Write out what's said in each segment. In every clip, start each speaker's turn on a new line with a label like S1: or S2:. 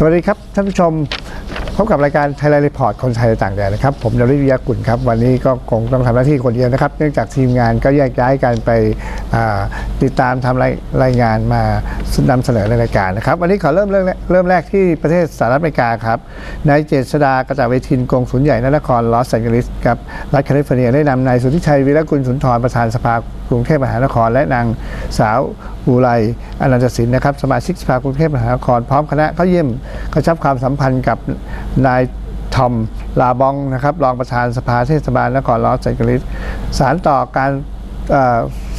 S1: สวัสดีครับท่านผู้ชมพบกับรายการไทยแลนด์รีพอร์ตคนไทยในต่างแดนนะครับ ผมดลิวิยากุลครับ วันนี้ก็คงต้องทำหน้าที่คนเดียวนะครับ เนื่องจากทีมงานก็แยกย้ายกันไปติดตามทำรายรายงานมานำเสนอในรายการนะครับ วันนี้ขอเริ่มเรื่องเริ่มแรกที่ประเทศสหรัฐอเมริกาครับนายเจษดากระจาเวทินกงศูนย์ใหญ่นนครลอสแอนเจลิสครับรัฐแคลิฟอร์เนียได้นำนายสุทธิชัยวีรกุลสุนทรประธานสภากรุงเทพมหานคร และนางสาว อุไรอนันตสินนะครับ สมาชิกสภากรุงเทพมหานครพร้อมคณะเข้าเยี่ยมกระชับความสัมพันธ์กับนายทอมลาบองนะครับรองประธานสภาเทศบาลนครลอสแอนเจลิสสารต่อการ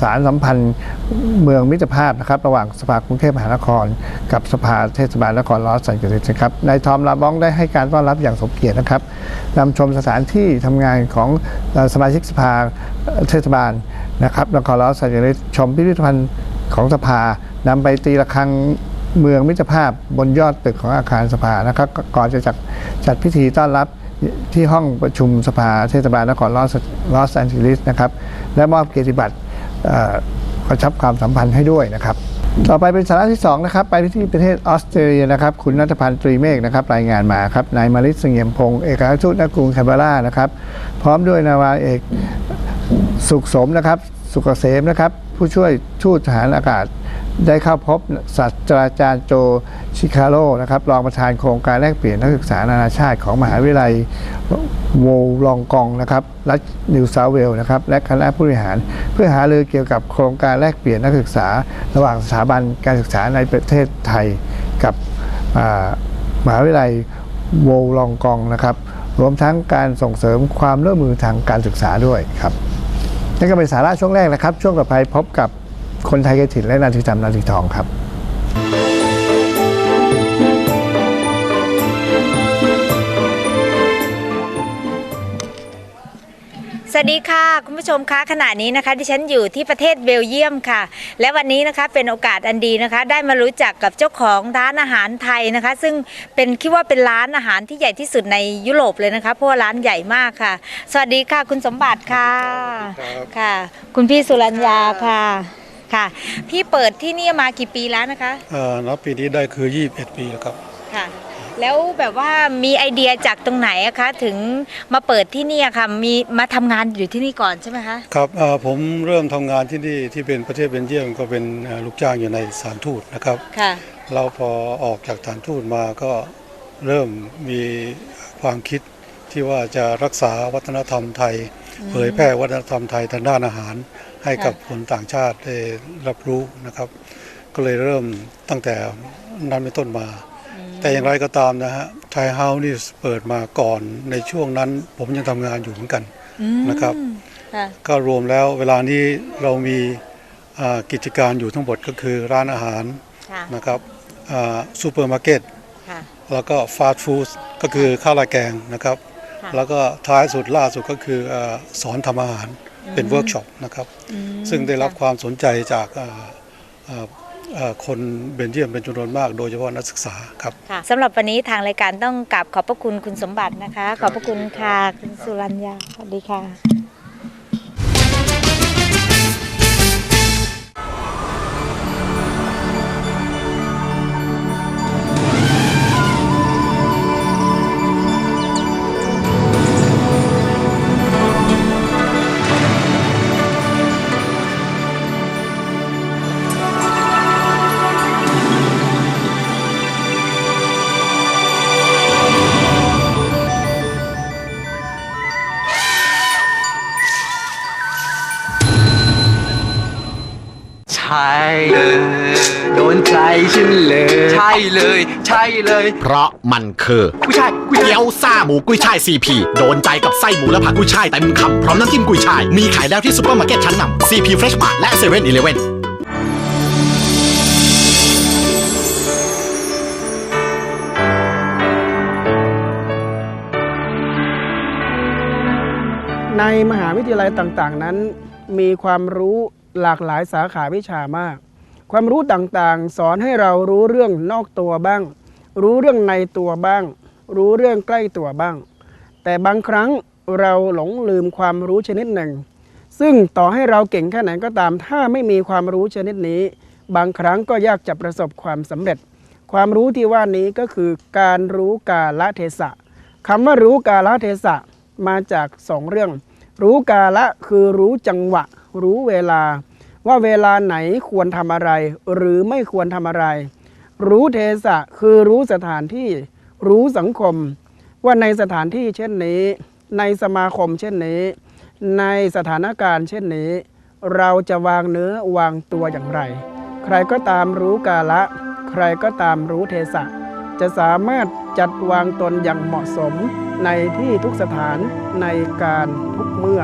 S1: สารสัมพันธ์เมืองมิตรภาพนะครับ ระหว่างสภากรุงเทพมหานคร กับสภาเทศบาลนครลอสแอนเจลิสนะครับนายทอมลาบองได้ให้การต้อนรับอย่างสมเกียรตินะครับนำชมสถานที่ทำงานของสมาชิกสภาเทศบาลนะครับนครลอสแอนเจลิสชมพิพิธภัณฑ์ ของสภานำไปตีระฆังเมืองมิตรภาพบนยอดตึกของอาคารสภานะครับก่อนจะจัดจัดพิธีต้อนรับที่ห้องประชุมสภาเทศบาลนครลอสลอสแอนเจลิสนะครับและมอบเกียรติบัตรเอ่อกระชับความสัมพันธ์ให้ด้วยนะครับ ต่อไปเป็นสาระที่ 2 นะครับ ไปที่ประเทศออสเตรเลียนะครับ คุณนัทพันธ์ตรีเมฆนะครับ รายงานมาครับนายมาริสเสงี่ยมพงศ์เอกอัคราชทูตณกรุงแคนเบรานะครับ พร้อมด้วยนาวาเอกสุขสมนะครับ สุกเกษมนะครับ ผู้ช่วยทูตทหารอากาศ ได้เข้าพบศาสตราจารย์โจชิคาโรนะครับรองประธานโครงการแลกเปลี่ยนนักศึกษานานาชาติของมหาวิทยาลัยโวลองกองนะครับรัฐนิวเซาเวลนะครับและคณะผู้บริหาร เพื่อหารือเกี่ยวกับโครงการแลกเปลี่ยนนักศึกษา ระหว่างสถาบันการศึกษาในประเทศไทยกับมหาวิทยาลัยโวลองกองนะครับรวมทั้งการส่งเสริมความร่วมมือทางการศึกษาด้วยครับ นั่นก็เป็นสาระช่วงแรกนะครับ ช่วงต่อไปพบกับคนไทยกระถิ่นและนาทีจำนาทีทองครับ
S2: วัสดีค่ะ คุณผู้ชมคะขณะนี้นะคะที่ฉันอยู่ที่ประเทศเบลเยียมค่ะ และวันนี้นะคะเป็นโอกาสอันดีนะคะ ได้มารู้จักกับเจ้าของร้านอาหารไทยนะคะ ซึ่งเป็นคิดว่าเป็นร้านอาหารที่ใหญ่ที่สุดในยุโรปเลยนะคะเพราะว่าร้านใหญ่มากค่ะ สวัสดีค่ะคุณสมบัติค่ะ
S3: ครับ
S2: ค่ะ คุณพี่สุรัญญาค่ะค่ะ พี่เปิดที่นี่มากี่ปีแล้วนะคะ
S3: เอ่อนับปีนี้ได้คือ 21 ปีแล้วครับ
S2: ค่ะ แล้วแบบว่ามีไอเดียจากตรงไหนอะคะ ถึงมาเปิดที่นี่อะค่ะมีมาทำงานอยู่ที่นี่ก่อนใช่ไหมคะ
S3: ครับเอ่อผมเริ่มทำงานที่นี่ที่เป็นประเทศเบนเยียมก็เป็นเอ่อลูกจ้างอยู่ในสถานทูตนะครับ
S2: ค่ะ
S3: เราพอออกจากสถานทูตมาก็เริ่มมีความคิดที่ว่าจะรักษาวัฒนธรรมไทย เผยแพร่วัฒนธรรมไทยทางด้านอาหาร ให้กับคนต่างชาติได้รับรู้นะครับ ก็เลยเริ่มตั้งแต่นั้นเป็นต้นมา แต่อย่างไรก็ตามนะฮะไทยเฮาส์นี่เปิดมาก่อนในช่วงนั้นผมยังทำงานอยู่เหมือนกันนะครับ
S2: ค่ะ
S3: ก็รวมแล้วเวลานี้เรามีอ่ากิจการอยู่ทั้งหมดก็คือร้านอาหาร
S2: ค่ะ
S3: นะครับซูเปอร์มาร์เก็ต
S2: ค่ะ
S3: แล้วก็ฟาสต์ฟู้ดก็คือข้าวราดแกงนะครับ
S2: ค่ะ
S3: แล้วก็ท้ายสุดล่าสุดก็คืออาสอนทำอาหารเป็นเวิร์กช็อปนะครับ ซึ่งได้รับความสนใจจากอ่าอ่าอ่า คนเบนเยียมเป็นจำนวนมาก โดยเฉพาะนักศึกษาครับ
S2: ค่ะสำหรับวันนี้ทางรายการต้องกราบขอบพระคุณคุณสมบัตินะคะ ขอบพระคุณค่ะคุณสุรัญญาสวัสดีค่ะ
S4: ใช่เลย เพ
S5: ราะมันคือ
S4: ผู้ชายผู้ชาย
S5: เกี๊ยวซ่าหมูกุ้ยช่ายซีพีโดนใจกับไส้หมูและผักกุ้ยช่ายเต็มคำพร้อมน้ำจิ้มกุ้ยช่าย มีขายแล้วที่ซุปเปอร์มาร์เก็ตชั้นนำซีพีเฟรชมาร์ทและเซเว่นอีเลเว่น
S6: ในมหาวิทยาลัยต่างๆนั้น มีความรู้หลากหลายสาขาวิชามาก ความรู้ต่างๆ สอนให้เรารู้เรื่องนอกตัวบ้าง รู้เรื่องในตัวบ้าง รู้เรื่องใกล้ตัวบ้าง แต่บางครั้งเราหลงลืมความรู้ชนิดหนึ่ง ซึ่งต่อให้เราเก่งแค่ไหนก็ตาม ถ้าไม่มีความรู้ชนิดนี้ บางครั้งก็ยากจะประสบความสำเร็จ ความรู้ที่ว่านี้ก็คือการรู้กาลเทศะคำว่ารู้กาลเทศะมาจากสองเรื่อง รู้กาละคือรู้จังหวะ รู้เวลา ว่าเวลาไหนควรทำอะไร หรือไม่ควรทำอะไร รู้เทศะคือรู้สถานที่รู้สังคม ว่าในสถานที่เช่นนี้ ในสมาคมเช่นนี้ ในสถานการณ์เช่นนี้ เราจะวางเนื้อวางตัวอย่างไร ใครก็ตามรู้กาละ ใครก็ตามรู้เทศะจะสามารถจัดวางตนอย่างเหมาะสมในที่ทุกสถานในการทุกเมื่อ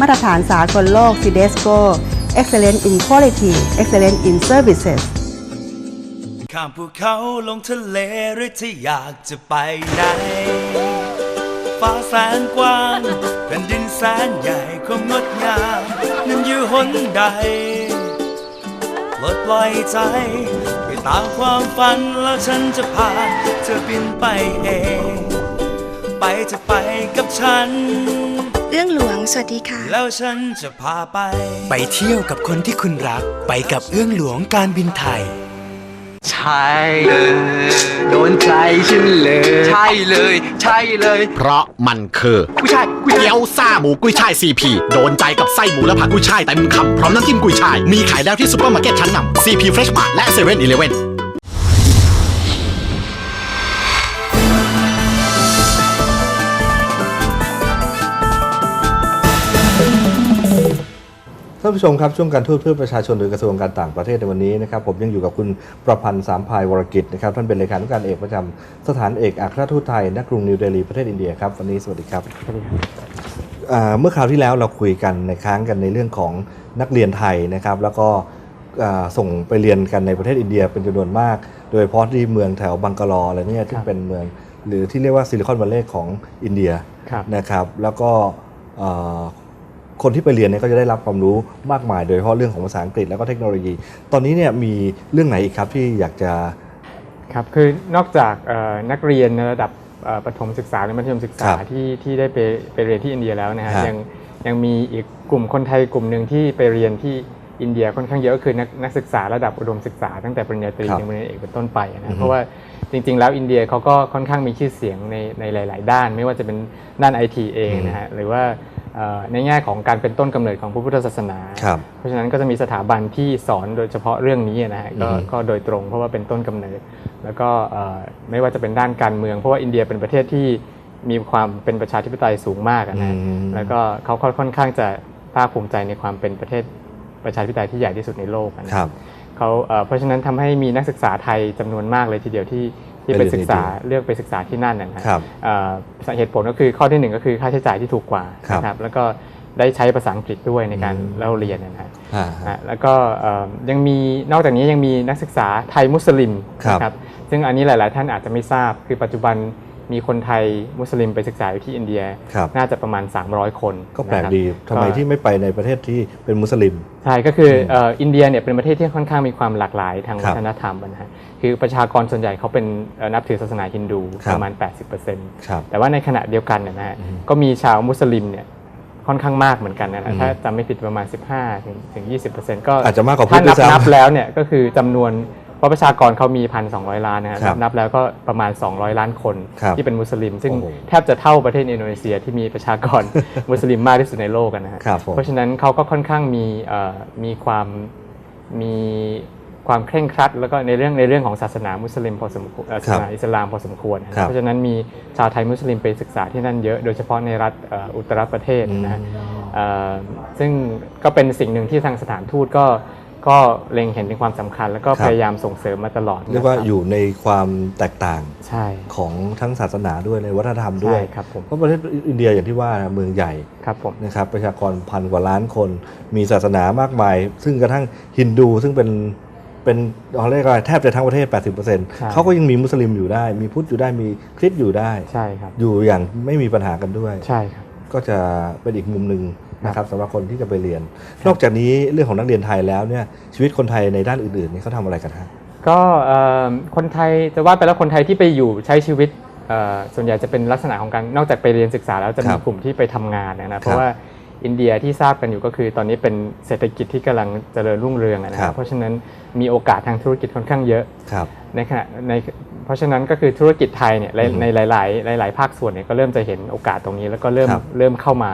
S7: มาตรฐานสากลโลก CDESCO Excellent in Quality Excellent in Services
S8: ข้ามภูเขาลงทะเลหรือที่อยากจะไปไหนฟ้าแสนกว้างแผ่นดินแสนใหญ่ความงดงามนั้นอยู่หนใดปลดปล่อยใจ ไปตามความฝันแล้วฉันจะพาเธอบินไปเอง ไปจะไปกับฉัน
S9: เรื่องหลวง สวัสดีค่ะ
S8: แล้วฉันจะพาไป ไปเที่ยวกับคนที่คุณรัก ไปกับเอื้องหลวงการบินไทย
S4: ใช่เลย โดนใจฉันเลย ใช่เลย ใช่เลย
S5: เพราะมันคือ
S4: ผู้ชายผู้ชาย
S5: เกี๊ยวซ่าหมูกุ้ยช่ายซีพีโดนใจกับไส้หมูและผักกุ้ยช่ายเต็มคำพร้อมน้ำจิ้มกุ้ยช่าย มีขายแล้วที่ซุปเปอร์มาร์เก็ตชั้นนำซีพีเฟรชมาและเซเว่นอีเลเว่น
S10: ท่านผู้ชมครับช่วงการทูตเพื่อประชาชนโดยกระทรวงการต่างประเทศในวันนี้นะครับผมยังอยู่กับคุณประพันธ์สามพายวรกิจนะครับท่านเป็นเลขานุการเอกประจำสถานเอกอัครราชทูตไทยณกรุงนิวเดลีประเทศอินเดียครับวันนี้สวัสดีครับอ่าเมื่อคราวที่แล้วเราคุยกันในค้างกันในเรื่องของนักเรียนไทยนะครับแล้วก็อ่าส่งไปเรียนกันในประเทศอินเดียเป็นจำนวนมาก โดยเฉพาะที่เมืองแถวบังกาลออะไรเนี่ยที่งเป็นเมืองหรือที่เรียกว่าซิลิคอนวัลเลย์ของอินเดียนะครับแล้วก็เอ่อ คนที่ไปเรียนเนี่ยก็จะได้รับความรู้มากมาย โดยเฉพาะเรื่องของภาษาอังกฤษแล้วก็เทคโนโลยี ตอนนี้เนี่ยมีเรื่องไหนอีกครับที่อยากจะ
S11: ครับคือนอกจากเอ่อนักเรียนในระดับเอ่อประถมศึกษาหรือมัธยมศึกษา
S10: ครับ
S11: ที่ที่ได้ไปไปเรียนที่อินเดียแล้วนะฮะ
S10: ฮะ
S11: ยังยังมีอีกกลุ่มคนไทยกลุ่มหนึ่งที่ไปเรียนที่อินเดียค่อนข้างเยอะก็คือนักนักศึกษาระดับอุดมศึกษาตั้งแต่ปริญญาตรี
S10: ครับ
S11: ถึงปริญญาเอกเป็นต้นไปนะ
S10: อือฮึ
S11: เพราะว่าจริง ๆ แล้วอินเดียเขาก็ค่อนข้างมีชื่อเสียงในในหลาย ๆ ด้าน ไม่ว่าจะเป็นด้านไอทีเองนะฮะหรือว่าเอ่อ ในแง่ของการเป็นต้นกำเนิดของพระพุทธศาสนา
S10: ครับ
S11: เพราะฉะนั้นก็จะมีสถาบันที่สอนโดยเฉพาะเรื่องนี้นะฮะก็
S10: อือฮึ
S11: ก็โดยตรงเพราะว่าเป็นต้นกำเนิด แล้วก็เอ่อไม่ว่าจะเป็นด้านการเมือง เพราะว่าอินเดียเป็นประเทศที่มีความเป็นประชาธิปไตยสูงมากอะนะฮะ
S10: อืม
S11: แล้วก็เขาค่อนข้างจะภาคภูมิใจในความเป็นประเทศประชาธิปไตยที่ใหญ่ที่สุดในโลกอะนะครับเขาเอ่อเพราะฉะนั้นทำให้มีนักศึกษาไทยจำนวนมากเลยทีเดียวที่ ที่
S10: ไป
S11: ไป
S10: เรียน
S11: ศึกษา
S10: อินเดีย
S11: เลือกไปศึกษาที่นั่นนะฮะ
S10: ครับ
S11: เอ่อเหตุผลก็คือข้อที่หนึ่งก็คือค่าใช้จ่ายที่ถูกกว่า
S10: ครับ
S11: นะครับแล้วก็ได้ใช้ภาษาอังกฤษด้วยในการ
S10: อืม
S11: เล่าเรียนนะฮะ
S10: อ่า
S11: นะแล้วก็เอ่อยังมีนอกจากนี้ยังมีนักศึกษาไทยมุสลิม
S10: ครับ
S11: นะครับซึ่งอันนี้หลาย ๆ ท่านอาจจะไม่ทราบคือปัจจุบัน มีคนไทยมุสลิมไปศึกษาอยู่ที่อินเดีย
S10: ครับ
S11: น่าจะประมาณ 300 คน
S10: ก็แปลก
S11: นะครับ
S10: ดีทำไมที่ไม่ไปในประเทศที่เป็นมุสลิม
S11: ใช่ก็คือเอ่ออินเดียเนี่ยเป็นประเทศที่ค่อนข้างมีความหลากหลายทาง
S10: ครั
S11: วั
S10: บ
S11: ฒนธรรมนะฮะคือประชากรส่วนใหญ่เขาเป็นเอ่อนับถือศาสนาฮินดู
S10: ครับ
S11: ประมาณ 80%
S10: ครับ
S11: แต่ว่าในขณะเดียวกันเนยนะฮะ
S10: อืม
S11: ก็มีชาวมุสลิมเนี่ยค่อนข้างมากเหมือนกันนะ
S10: อื
S11: ฮะ
S10: ม
S11: ถ้าจำไม่ผิดประมาณ 15ถึงถึง20%ก็
S10: อาจจะมากกว่าพุท
S11: ถ้า
S10: ธด้
S11: นั
S10: วยซ้ำ
S11: นับแล้วเนี่ยก็คือจำนวนเพ ราะประชากรเขามี1,200ล้านนะฮะ
S10: ครับ
S11: นับแล้วก็ประมาณ 200 ล้านคน
S10: ครับ
S11: ที่เป็นมุสลิม ซึ่ง
S10: โอ้โห
S11: แทบจะเท่าประเทศอินโดนีเซียที่มีประชากรมุสลิมมากที่สุดในโลกอะนะฮะ
S10: ครับผม
S11: เพราะฉะนั้นเขาก็ค่อนข้างมีเอ่อมีความมีความเคร่งครัด แล้วก็ในเรื่องในเรื่องของศาสนามุสลิมพอสมควรเอ่อศาสนาอิสลามพอสมควรนะฮะ
S10: ครับ
S11: เพราะฉะนั้นมีชาวไทยมุสลิมไปศึกษาที่นั่นเยอะโดยเฉพาะในรัฐเอ่ออุตรประเทศนะฮะเอ่อซึ่งก็เป็นสิ่งหนึ่งที่ทางสถานทูตก็ ก็เล็งเห็นถึงความสำคัญ แล้วก็
S10: ครับ
S11: พยายามส่งเสริมมาตลอด
S10: เรียกว่า
S11: นะคบ
S10: อยู่ในความแตกต่าง
S11: ใช่
S10: ของทั้งศาสนาด้วยในวัฒนธรรมด้วย
S11: ใช่ครับผม
S10: เพราะประเทศอินเดียอย่างที่ว่านะเมืองใหญ่
S11: ครับผม
S10: นะครับประชากรพันกว่าล้านคน มีศาสนามากมาย ซึ่งกระทั่งฮินดูซึ่งเป็นเป็นเขาเรียกว่าแทบจะทั้งประเทศ
S11: ใช่
S10: 80%เขาก็ยังมีมุสลิมอยู่ได้ มีพุทธอยู่ได้มีคริสต์อยู่ได้
S11: ใช่ครับ
S10: อยู่อย่างไม่มีปัญหากันด้วย
S11: ใช่ครับ
S10: ก็จะเป็นอีกมุมหนึ่ง นะครับสำหรับคนที่จะไปเรียน นอกจากนี้เรื่องของนักเรียนไทยแล้วเนี่ยชีวิตคนไทยในด้านอื่นๆนี่เขาทำอะไรกันฮะ
S11: ก็เอ่อคนไทยจะว่าไปแล้วคนไทยที่ไปอยู่ใช้ชีวิตเอ่อส่วนใหญ่จะเป็นลักษณะของการนอกจากไปเรียนศึกษาแล้วจะ
S10: ค
S11: มี
S10: รับ
S11: กลุ่มที่ไปทำงานนะนะเพราะว่าอินเดียที่ทราบกันอยู่ก็คือ ตอนนี้เป็นเศรษฐกิจที่กำลังเจริญรุ่งเรืองนะค
S10: ครั
S11: รับบเพราะฉะนั้นมีโอกาสทางธุรกิจค่อนข้างเยอะ
S10: ครับ
S11: ในขณะในเพราะฉะนั้นก็คือธุรกิจไทยเนี่ยใน
S10: อืม
S11: ในหลาย ๆ หลาย ๆ ภาคส่วนเนี่ยก็เริ่มจะเห็นโอกาสตรงนี้แล้วก็เริ่ม
S10: ครับ
S11: เริ่มเข้ามา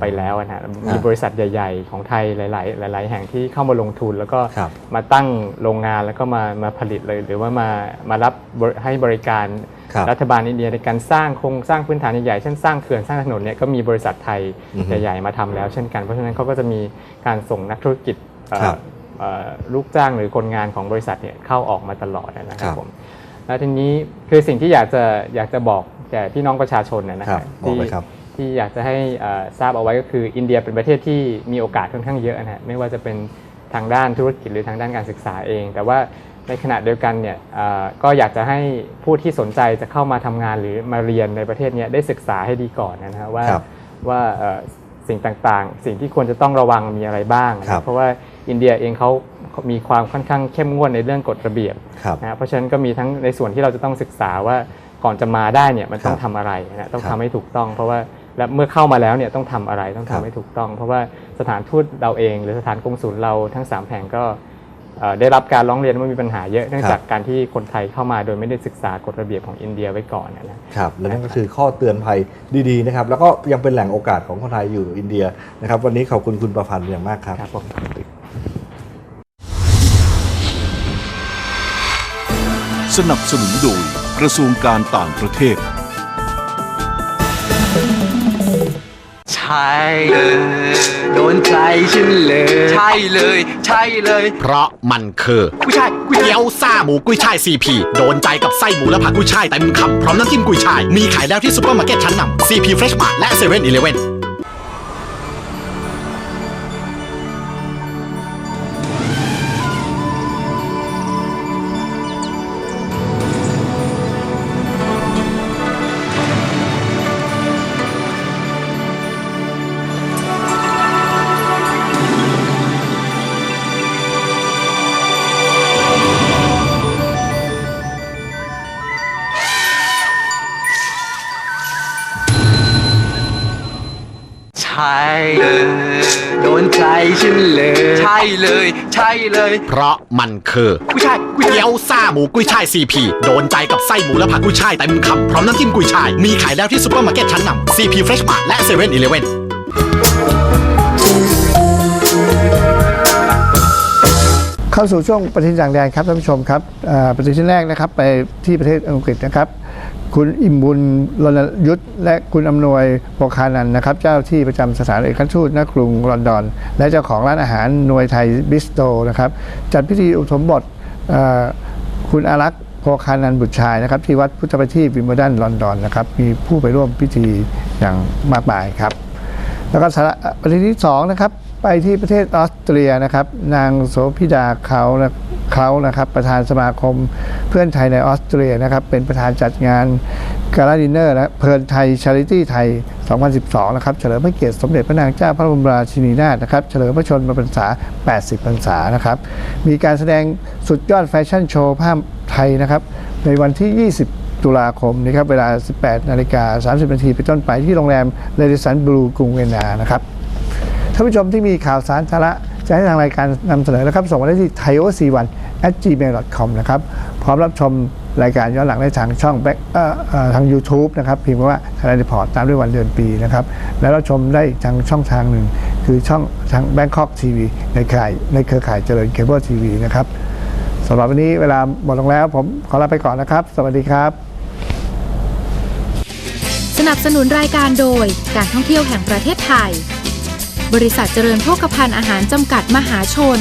S11: ไปแล้วนะฮะมี
S10: อ่า
S11: บริษัทใหญ่ ๆ ของไทยหลาย ๆ หลาย ๆ แห่งที่เข้ามาลงทุนแล้วก็
S10: ครับ
S11: มาตั้งโรงงานแล้วก็มามาผลิตเลย หรือว่ามามารับบริให้บริการ
S10: ครับ
S11: รัฐบาลอินเดียในการสร้างโครงสร้างพื้นฐานใหญ่ๆเช่นสร้างเขื่อนสร้างถนนเนี่ยก็มีบริษัทไทย
S10: อือฮึ
S11: ใหญ่ ๆ มาทำแล้ว เช่นกันเพราะฉะนั้นเขาก็จะมีการส่งนักธุรกิจ เอ่อ
S10: ครับ
S11: เอ่อลูกจ้างหรือคนงานของบริษัทเนี่ยเข้าออกมาตลอดนะค
S10: ครั
S11: รับบผมแล้วทีนี้คือสิ่งที่อยากจะอยากจะบอกแก่พี่น้องประชาชนนะนะ
S10: ค
S11: ค
S10: รั
S11: รั
S10: บบบอก
S11: ที่
S10: เลยครับ
S11: ที่อยากจะให้เอ่อทราบเอาไว้ก็คืออินเดียเป็นประเทศที่มีโอกาสค่อนข้างเยอะนะฮะไม่ว่าจะเป็นทางด้านธุรกิจหรือทางด้านการศึกษาเอง แต่ว่าในขณะเดียวกันเนี่ยเอ่อก็อยากจะให้ผู้ที่สนใจจะเข้ามาทำงานหรือมาเรียนในประเทศเนี้ได้ศึกษาให้ดีก่อนนะฮะว่า
S10: ครับ
S11: ว่าเอ่อ สิ่งต่างๆ สิ่งที่ควรจะต้องระวังมีอะไรบ้างนะ
S10: ครับ
S11: เพราะว่าอินเดียเองเขามีความค่อนข้างเข้มงวดในเรื่องกฎระเบียบ
S10: ครับ
S11: นะฮะเพราะฉะนั้นก็มีทั้งในส่วนที่เราจะต้องศึกษาว่าก่อนจะมาได้เนี่ยมันต้อง
S10: ครับ
S11: ทำอะไรนะต้อง
S10: ครับ
S11: ทำให้ถูกต้อง เพราะว่าและเมื่อเข้ามาแล้วเนี่ยต้องทำอะไรต้อง
S10: ครั
S11: ทำ
S10: บ
S11: ให้ถูกต้อง เพราะว่าสถานทูตเราเอง หรือสถานกงศูลเราทั้งสามแห่งก็เอ่อ ได้รับการร้องเรียนว่ามีปัญหาเยอะเนื่องจากการที่คนไทยเข้ามาโดยไม่ได้ศึกษากฎระเบียบของอินเดียไว้ก่อนนะนะ
S10: ครับและนั่นก็คือข้อเตือนภัยดีๆนะครับ แล้วก็ยังเป็นแหล่งโอกาสของคนไทยอยู่อินเดียนะครับ วันนี้ขอบคุณคุณประพันธ์อย่างมากครับ
S11: ครับผม
S12: สนับสนุนโดยกระทรวงการต่างประเทศ
S4: ใช่เลยโดนใจฉันเลย ใช่เลย ใช่เลย
S5: เพราะมันคือ
S4: กุ้ยช่ายกุ้ยช่าย
S5: เกี๊ยวซ่าหมูกุ้ยช่ายซีพีโดนใจกับไส้หมูและผักกุ้ยช่ายเต็มคำพร้อมน้ำจิ้มกุ้ยช่าย มีขายแล้วที่ซุปเปอร์มาร์เก็ตชั้นนำซีพีเฟรชมาร์และเซเว่นอีเลเว่น
S4: เลย เพ
S5: ราะมันคือ
S4: กุ้ยช่ายกุ้ยช่าย
S5: เกี๊ยวซ่าหมูกุ้ยช่ายซีพีโดนใจกับไส้หมูและผักกุ้ยช่ายเต็มคำพร้อมน้ำจิ้มกุ้ยช่าย มีขายแล้วที่ซุปเปอร์มาร์เก็ตชั้นนำซีพีเฟรชมาร์และเซเว่นอีเลเว่น
S1: เข้าสู่ช่วงปฏิทินต่างแดนครับท่านผู้ชมครับอ่าปฏิทินแรกนะครับไปที่ประเทศอังกฤษนะครับ คุณอิ่มบุญรณยุทธและคุณอำนวยโภคานันนะครับ เจ้าที่ประจำสถานเอกอัครทูตณกรุงลอนดอน และเจ้าของร้านอาหารนวยไทยบิสโตนะครับ จัดพิธีอุปสมบทคุณอารักษ์โภคานันบุตรชายนะครับ ที่วัดพุทธประทีปวิมเบดันลอนดอนนะครับ มีผู้ไปร่วมพิธีอย่างมากมายครับ แล้วก็สาระประเด็นที่สองนะครับไปที่ประเทศออสเตรียนะครับ นางโสพิดาเขานะ เขานะครับประธานสมาคมเพื่อนไทยในออสเตรียนะครับเป็นประธานจัดงานกาลาดินเนอร์และเพลินไทยชาริตี้ไทย 2012 นะครับ เฉลิมพระเกียรติสมเด็จพระนางเจ้าพระบรมราชินีนาถนะครับ เฉลิมพระชนมพรรษา 80 พรรษานะครับ มีการแสดงสุดยอดแฟชั่นโชว์ผ้าไทยนะครับ ในวันที่ 20 ตุลาคมนี้ครับ เวลา 18 นาฬิกา 30 นาทีเป็นต้นไปที่โรงแรมเรดิสันบลูกรุงเวียนนานะครับ ท่านผู้ชมที่มีข่าวสารสาระ จะให้ทางรายการนำเสนอนะครับ ส่งมาได้ที่ t h a i o c 1 at gmail.com นะครับ พร้อมรับชมรายการย้อนหลังได้ทางช่อง Back เอ่อเอ่อทาง YouTube นะครับ พิมพ์ว่าทางรีพอร์ตตามด้วยวันเดือนปีนะครับ แล้วรับชมได้ทางช่องทางหนึ่ง คือช่องทาง Bangkok TV ในเครือข่ายในเครือข่ายเจริญเคเบิลทีวีนะครับสำหรับวันนี้เวลาหมดลงแล้ว ผมขอลาไปก่อนนะครับ สวัสดีครับ
S13: สนับสนุนรายการโดยการท่องเที่ยวแห่งประเทศไทย บริษัทเจริญโภคภัณฑ์อาหารจำกัดมหาชน